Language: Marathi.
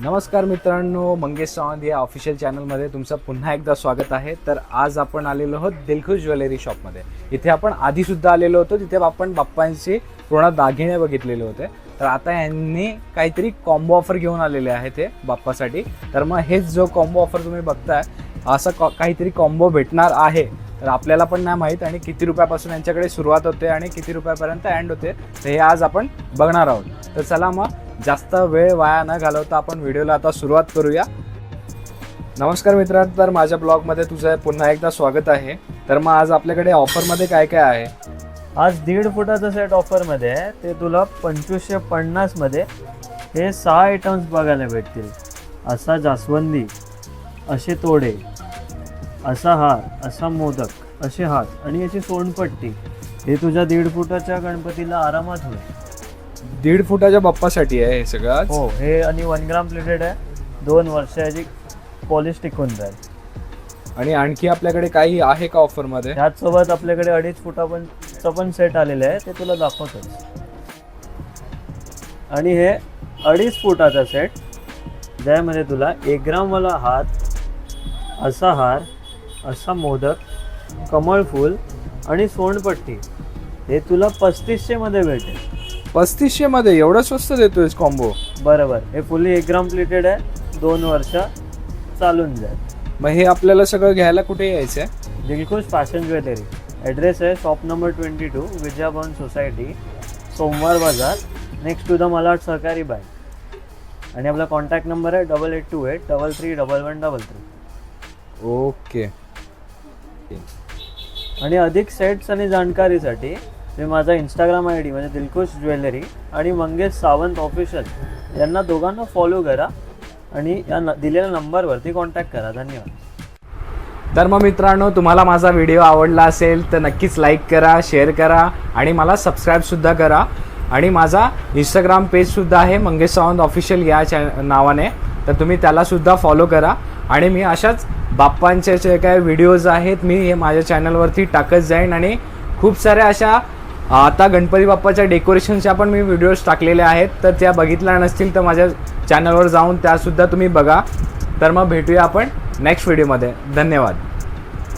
नमस्कार मित्रांनो मंगेश सावंत या ऑफिशियल चॅनलमध्ये तुमचं पुन्हा एकदा स्वागत आहे. तर आज आपण आलेलो आहोत दिलखुश ज्वेलरी शॉपमध्ये इथे आपण आधीसुद्धा आलेलो होतो तिथे आपण बाप्पांचे पूर्ण दागिने बघितलेले होते. तर आता यांनी काहीतरी कॉम्बो ऑफर घेऊन आलेले आहे ते बाप्पासाठी. तर मग हेच जो कॉम्बो ऑफर तुम्ही बघताय असं कॉ- काहीतरी कॉम्बो भेटणार आहे. तर आपल्याला पण नाही माहीत आणि किती रुपयापासून यांच्याकडे सुरुवात होते आणि किती रुपयापर्यंत एंड होते तर हे आज आपण बघणार आहोत. तर चला मग जास्त वेळ वाया न घालवता आपण व्हिडिओला आता सुरुवात करूया. नमस्कार मित्रांनो तर माझ्या ब्लॉगमध्ये तुझं पुन्हा एकदा स्वागत आहे. तर मग आज आपल्याकडे ऑफरमध्ये काय काय आहे? आज दीड फुटाचा सेट ऑफरमध्ये आहे. ते तुला पंचवीसशे पन्नासमध्ये हे सहा आयटम्स बघायला भेटतील. असा जास्वंदी असे तोडे असा हार असा मोदक असे हात आणि याची सोंडपट्टी हे तुझ्या दीड फुटाच्या गणपतीला आरामात होईल. दीड फुटाच्या बाप्पासाठी आहे हे सगळं. हो हे आणि वन ग्राम प्लेटेड आहे. दोन वर्षाची पॉलिश टिकून जाईल. आणि आणखी आपल्याकडे काही आहे का ऑफरमध्ये ह्याचसोबत आपल्याकडे अडीच फुटापणचं पण सेट आलेलं आहे. ते तुला दाखवतोच आणि हे अडीच फुटाचा सेट ज्यामध्ये तुला एक ग्रामवाला हात असा हार असा मोदक कमळ फूल आणि सोंडपट्टी हे तुला पस्तीसशेमध्ये भेटेल. पस्तीसशे मध्ये एवढं स्वस्त देतोय कॉम्बो बरोबर. हे फुल्ली एक ग्राम प्लेटेड आहे. दोन वर्ष चालून जाईल. मग हे आपल्याला सगळं घ्यायला कुठे यायचं आहे? दिलखुश फॅशन ज्वेलरी ॲड्रेस आहे shop number twenty two Vidyabhavan society Somwar Bazar. Next to the Malad सहकारी बँक आणि आपला कॉन्टॅक्ट नंबर आहे double eight two eight double three double one double three okay आणि अधिक सेट्स आणि जाणकारीसाठी मी माझा इंस्टाग्राम आय डी म्हणजे दिलखुश ज्वेलरी आणि मंगेश सावंत ऑफिशियल यांना दोघांना फॉलो करा आणि या न दिलेल्या नंबरवरती कॉन्टॅक्ट करा. धन्यवाद. तर मग मित्रांनो तुम्हाला माझा व्हिडिओ आवडला असेल तर नक्कीच लाईक करा शेअर करा आणि मला सबस्क्राईबसुद्धा करा. आणि माझा इंस्टाग्राम पेजसुद्धा आहे मंगेश सावंत ऑफिशियल या चॅ नावाने. तर तुम्ही त्यालासुद्धा फॉलो करा. आणि मी अशाच बाप्पांचे जे काय व्हिडिओज आहेत मी हे माझ्या चॅनलवरती टाकत जाईन आणि खूप साऱ्या अशा आता गणपती बाप्पाच्या डेकोरेशनच्या पण मी व्हिडिओज टाकलेले आहेत. तर त्या बघितल्या नसतील तर माझ्या चॅनलवर जाऊन त्यासुद्धा तुम्ही बघा. तर मग भेटूया आपण नेक्स्ट व्हिडिओमध्ये धन्यवाद.